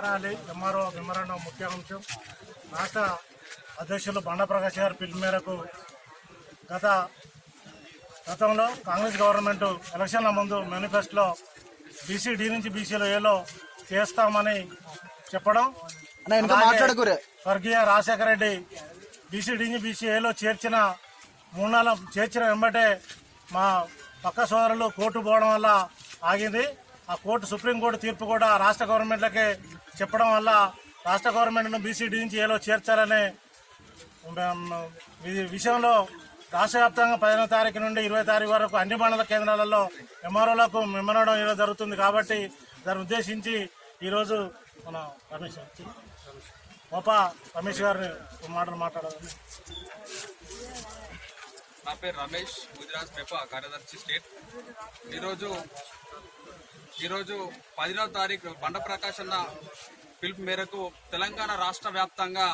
మారాలి MRO memorandum ముఖ్య అంశం. రాష్ట్ర అధ్యక్షులు బండప్రకాష్ గారి పిలుపు మేరకు గత గతంలో కాంగ్రెస్ గవర్నమెంట్ ఎలక్షన్ల ముందు మేనిఫెస్టోలో బీసీ డి నుంచి బీసీలో ఏలో చేస్తామని చెప్పడం. స్వర్గీయ రాజశేఖర రెడ్డి బీసీ డి నుంచి బీసీ ఏలో చేర్చిన మూడు నెలల చేర్చిన వెంబటే మా పక్క సోదరులు కోర్టు పోవడం వల్ల ఆగింది. ఆ కోర్టు సుప్రీంకోర్టు తీర్పు కూడా రాష్ట్ర గవర్నమెంట్లకే చెప్పడం వల్ల రాష్ట్ర గవర్నమెంట్ను బీసీడీ నుంచి ఏలో చేర్చాలనే విషయంలో రాష్ట్ర వ్యాప్తంగా పదిహేనో తారీఖు నుండి ఇరవై తారీఖు వరకు అన్ని మండల కేంద్రాలలో ఎంఆర్ఓలకు మెమరడం ఈరోజు జరుగుతుంది కాబట్టి దాన్ని ఉద్దేశించి ఈరోజు మన రమేష్ గోపా రమేష్ గారిని మాటలు మాట్లాడాలని నా పేరు రమేష్ గుజరాత్ పెప కార్యదర్శి స్టేట్. ఈరోజు ఈరోజు పదిహేనవ తారీఖు బండ ప్రకాష్ అన్న పిలుపు మేరకు తెలంగాణ రాష్ట్ర వ్యాప్తంగా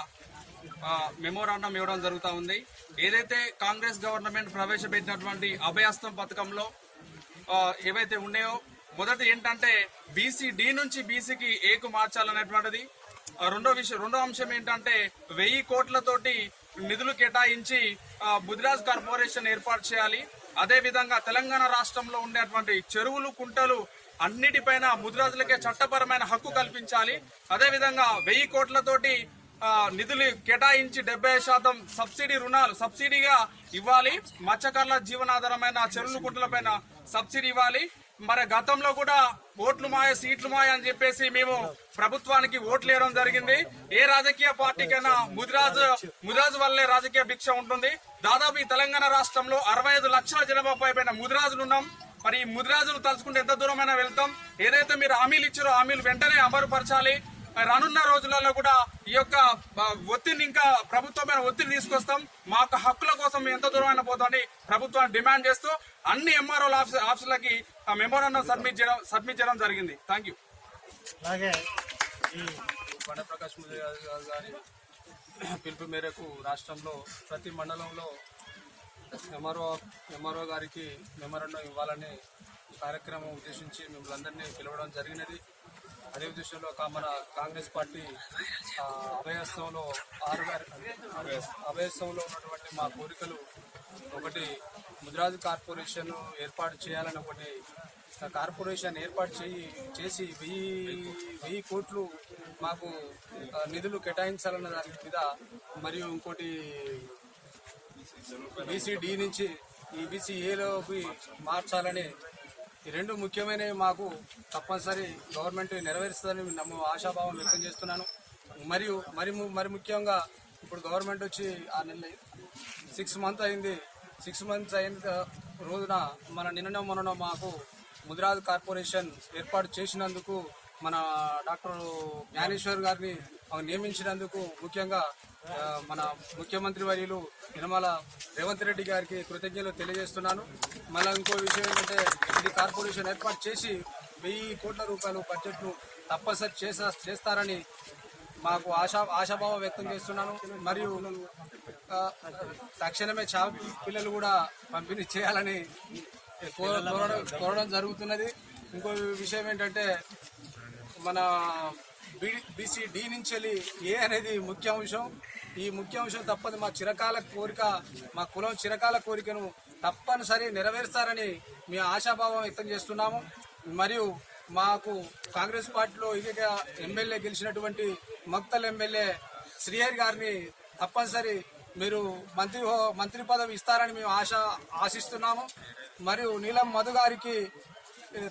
మెమోరాండం ఇవ్వడం జరుగుతూ ఉంది. ఏదైతే కాంగ్రెస్ గవర్నమెంట్ ప్రవేశపెట్టినటువంటి అభయస్తం పథకంలో ఏవైతే ఉన్నాయో మొదటి ఏంటంటే బీసీ డి నుంచి బీసీకి ఏకు మార్చాలనేటువంటిది. రెండో విషయం రెండో అంశం ఏంటంటే వెయ్యి కోట్లతోటి నిధులు కేటాయించి బుద్ధిరాజ్ కార్పొరేషన్ ఏర్పాటు చేయాలి. అదే విధంగా తెలంగాణ రాష్ట్రంలో ఉండేటువంటి చెరువులు కుంటలు అన్నిటిపైన ముదిరాజులకే చట్టపరమైన హక్కు కల్పించాలి. అదే విధంగా వెయ్యి కోట్లతోటి నిధులు కేటాయించి డెబ్బై శాతం సబ్సిడీ రుణాలు సబ్సిడీగా ఇవ్వాలి. మత్స్యకారుల జీవనాధారమైన చెరువులు కుంటలపైన సబ్సిడీ ఇవ్వాలి. మరి గతంలో కూడా ఓట్లు మాయ సీట్లు మాయ అని చెప్పేసి మేము ప్రభుత్వానికి ఓట్లు వేయడం జరిగింది. ఏ రాజకీయ పార్టీకైనా ముదిరాజు ముదిరాజు వల్లే రాజకీయ భిక్ష ఉంటుంది. దాదాపు ఈ తెలంగాణ రాష్ట్రంలో అరవై ఐదు లక్షల జనాభా పైన ముదిరాజులు ఉన్నాం. మరి ఈ ముదిరాజులు తలుచుకుంటే ఎంత దూరమైనా వెళ్తాం. ఏదైతే మీరు హామీలు ఇచ్చారో హామీలు వెంటనే అమలుపరచాలి. రానున్న రోజులలో కూడా ఈ యొక్క ఒత్తిడిని ఇంకా ప్రభుత్వమైన ఒత్తిడి తీసుకొస్తాం. మా యొక్క హక్కుల కోసం మేము ఎంత దూరమైన పోతామని ప్రభుత్వాన్ని డిమాండ్ చేస్తూ అన్ని ఎంఆర్ఓ ఆఫీసులకి మెమోరాండం సబ్మిట్ చేయడం సబ్మిట్ చేయడం జరిగింది. థ్యాంక్ యూ అలాగే ఈ బండప్రకాష్ ముదిరాజు గారి పిలుపు మేరకు రాష్ట్రంలో ప్రతి మండలంలో ఎంఆర్ఓ ఎంఆర్ఓ గారికి మెమరండం ఇవ్వాలని కార్యక్రమం ఉద్దేశించి మిమ్మల్ని అందరినీ పిలవడం జరిగినది. అదే ఉద్దేశంలో మన కాంగ్రెస్ పార్టీ అభయస్థంలో ఆరు అభయస్థంలో ఉన్నటువంటి మా కోరికలు ఒకటి ముద్రాజు కార్పొరేషన్ ఏర్పాటు చేయాలని ఒకటి కార్పొరేషన్ ఏర్పాటు చేయి చేసి వెయ్యి వెయ్యి కోట్లు మాకు నిధులు కేటాయించాలన్న దాని మీద మరియు ఇంకోటి బీసీడీ నుంచి ఈ బీసీఏలోకి మార్చాలని ఈ రెండు ముఖ్యమైనవి మాకు తప్పనిసరి గవర్నమెంట్ నెరవేరుస్తుందని నమ్మ ఆశాభావం వ్యక్తం చేస్తున్నాను. మరియు మరి ము- మరి ముఖ్యంగా ఇప్పుడు గవర్నమెంట్ వచ్చి ఆ నెల సిక్స్ మంత్ అయింది. సిక్స్ మంత్స్ అయిన రోజున మన నిన్న మొన్న మాకు ముదిరాజ్ కార్పొరేషన్ ఏర్పాటు చేసినందుకు మన డాక్టర్ జ్ఞానేశ్వర్ గారిని నియమించినందుకు ముఖ్యంగా మన ముఖ్యమంత్రి వర్యులు నిర్మల రేవంత్ రెడ్డి గారికి కృతజ్ఞతలు తెలియజేస్తున్నాను. మళ్ళీ ఇంకో విషయం ఏంటంటే ఇది కార్పొరేషన్ ఏర్పాటు చేసి వెయ్యి కోట్ల రూపాయలు బడ్జెట్ను తప్పనిసరి చేసా చేస్తారని మాకు ఆశా ఆశాభావం వ్యక్తం చేస్తున్నాను. మరియు తక్షణమే చా పిల్లలు కూడా పంపిణీ చేయాలని కోరడం కోరడం జరుగుతున్నది. ఇంకో విషయం ఏంటంటే మన బీసీ డి నుంచి వెళ్ళి ఏ అనేది ముఖ్య అంశం ఈ ముఖ్య అంశం తప్పదు. మా చిరకాల కోరిక మా కులం చిరకాల కోరికను తప్పనిసరి నెరవేరుస్తారని మీ ఆశాభావం వ్యక్తం చేస్తున్నాము. మరియు మాకు కాంగ్రెస్ పార్టీలో ఇక ఎమ్మెల్యే గెలిచినటువంటి మక్తల్ ఎమ్మెల్యే శ్రీహరి గారిని తప్పనిసరి మీరు మంత్రి హో- మంత్రి పదవి ఇస్తారని మేము ఆశ ఆశిస్తున్నాము. మరియు నీలం మధు గారికి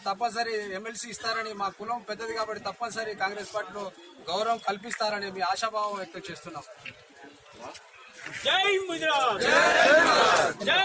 తప్పనిసరి ఎమ్మెల్సీ ఇస్తారని మా కులం పెద్దది కాబట్టి తప్పనిసరి కాంగ్రెస్ పార్టీలో గౌరవం కల్పిస్తారని మీ ఆశాభావం వ్యక్తం చేస్తున్నాం. జై జై